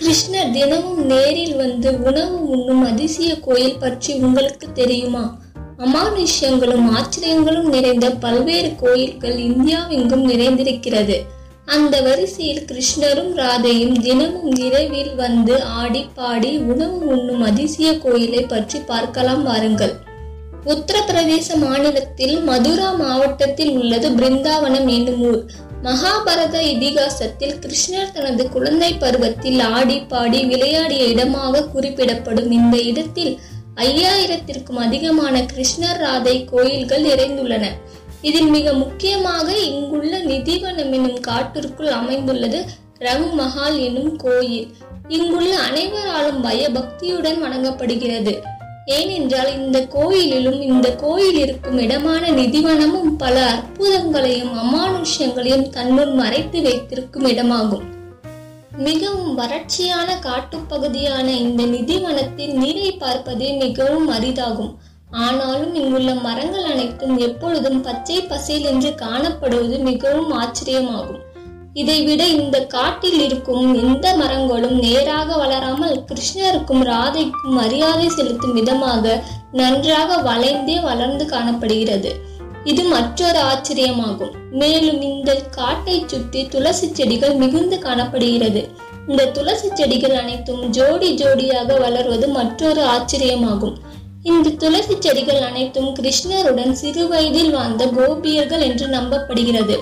கிருஷ்ணர் தினமும் நேரில் வந்து உணவு உண்ணும் அதிசய கோயில் பற்றி உங்களுக்கு தெரியுமா? அமானுஷ்யங்களும் ஆச்சரியங்களும் நிறைந்த பல்வேறு கோயில்கள் இந்தியாவெங்கும் நிறைந்திருக்கிறது. அந்த வரிசையில் கிருஷ்ணரும் ராதையும் தினமும் இரவில் வந்து ஆடி பாடி உணவு உண்ணும் அதிசய கோயிலை பற்றி பார்க்கலாம் வாருங்கள். உத்தரப்பிரதேச மாநிலத்தில் மதுரா மாவட்டத்தில் உள்ளது பிருந்தாவனம் என்னும் ஊர். மகாபாரத இதிகாசத்தில் கிருஷ்ணர் தனது குழந்தை பருவத்தில் ஆடி பாடி விளையாடிய இடமாக குறிப்பிடப்படும் இந்த இடத்தில் ஐயாயிரத்திற்கும் அதிகமான கிருஷ்ணர் ராதை கோயில்கள் நிறைந்துள்ளன. இதில் மிக முக்கியமாக இங்குள்ள நிதிவனம் என்னும் காட்டிற்குள் அமைந்துள்ளது ரங் மஹால் என்னும் கோயில். இங்குள்ள அனைவராலும் பயபக்தியுடன் வணங்கப்படுகிறது. ஏனென்றால் இந்த கோயிலிலும் இந்த கோயில் இருக்கும் இடமான நிதிவனமும் பல அற்புதங்களையும் அமானுஷ்யங்களையும் தன்னுள் மறைத்து வைத்திருக்கும் இடமாகும். மிகவும் வறட்சியான காட்டுப்பகுதியான இந்த நிதிவனத்தில் நீரை பார்ப்பதே மிகவும் அரிதாகும். ஆனாலும் இங்குள்ள மரங்கள் அனைத்தும் எப்பொழுதும் பச்சை பசேல் என்று காணப்படுவது மிகவும் ஆச்சரியமாகும். இதைவிட இந்த காட்டில் இருக்கும் எந்த மரங்களும் நேராக வளராமல் கிருஷ்ணருக்கும் ராதைக்கும் மரியாதை செலுத்தும் விதமாக நன்றாக வளைந்தே வளர்ந்து காணப்படுகிறது. இது மற்றொரு ஆச்சரியமாகும். மேலும் இந்த காட்டை சுற்றி துளசி செடிகள் மிகுந்து காணப்படுகிறது. இந்த துளசி செடிகள் அனைத்தும் ஜோடி ஜோடியாக வளர்வது மற்றொரு ஆச்சரியமாகும். இந்த துளசி செடிகள் அனைத்தும் கிருஷ்ணருடன் சிறு வயதில் வாழ்ந்த கோபியர்கள் என்று நம்பப்படுகிறது.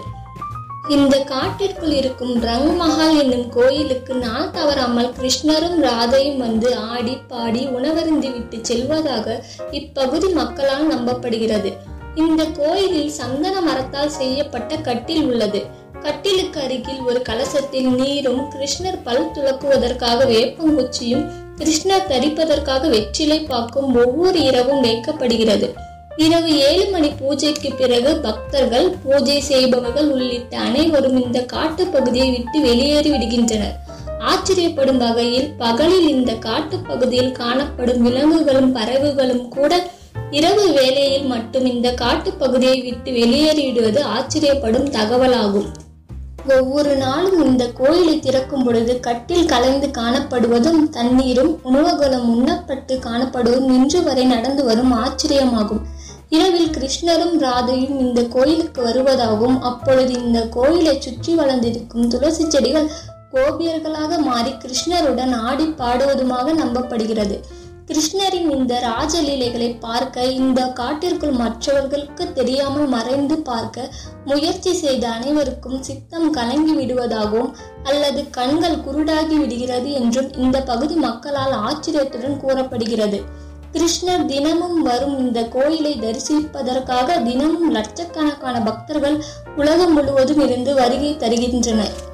இந்த காட்டிற்குள் இருக்கும் ரங் மஹால் என்னும் கோயிலுக்கு நாள் தவறாமல் கிருஷ்ணரும் ராதையும் வந்து ஆடி பாடி உணவருந்து விட்டு செல்வதாக இப்பகுதி மக்களால் நம்பப்படுகிறது. இந்த கோயிலில் சந்தன மரத்தால் செய்யப்பட்ட கட்டில் உள்ளது. கட்டிலுக்கு அருகில் ஒரு கலசத்தில் நீரும் கிருஷ்ணர் பல் துலக்குவதற்காக வேப்பங்குச்சியும் கிருஷ்ணர் தரிப்பதற்காக வெற்றிலை பாக்கும் ஒவ்வொரு இரவும் வைக்கப்படுகிறது இரவு ஏழு மணி பூஜைக்கு பிறகு பக்தர்கள் பூஜை செய்பவர்கள் உள்ளிட்ட அனைவரும் இந்த காட்டு பகுதியை விட்டு வெளியேறி விடுகின்றனர். ஆச்சரியப்படும் வகையில் பகலில் இந்த காட்டு பகுதியில் காணப்படும் விலங்குகளும் பறவைகளும் கூட இரவு வேளையில் மட்டும் இந்த காட்டு பகுதியை விட்டு வெளியேறிவிடுவது ஆச்சரியப்படும் தகவலாகும். ஒவ்வொரு நாளும் இந்த கோயிலை திறக்கும் பொழுது கட்டில் கலைந்து காணப்படுவதும் தண்ணீரும் உணவுகளும் உண்ணப்பட்டு காணப்படுவதும் இன்று வரை நடந்து வரும் ஆச்சரியமாகும். இரவில் கிருஷ்ணரும் ராதையும் இந்த கோயிலுக்கு வருவதாகவும் அப்பொழுது இந்த கோயிலை சுற்றி வளர்ந்திருக்கும் துளசி செடிகள் கோபியர்களாக மாறி கிருஷ்ணருடன் ஆடி பாடுவதுமாக நம்பப்படுகிறது. கிருஷ்ணரின் இந்த ராஜலீலைகளை பார்க்க இந்த காட்டிற்குள் மற்றவர்களுக்கு தெரியாமல் மறைந்து பார்க்க முயற்சி செய்த அனைவருக்கும் சித்தம் கலங்கி விடுவதாகவும் அல்லது கண்கள் குருடாகி விடுகிறது என்றும் இந்த பகுதி மக்களால் ஆச்சரியத்துடன் கூறப்படுகிறது. கிருஷ்ணர் தினமும் வரும் இந்த கோயிலை தரிசிப்பதற்காக தினமும் லட்சக்கணக்கான பக்தர்கள் உலகம் முழுவதும் இருந்து வருகை தருகின்றனர்.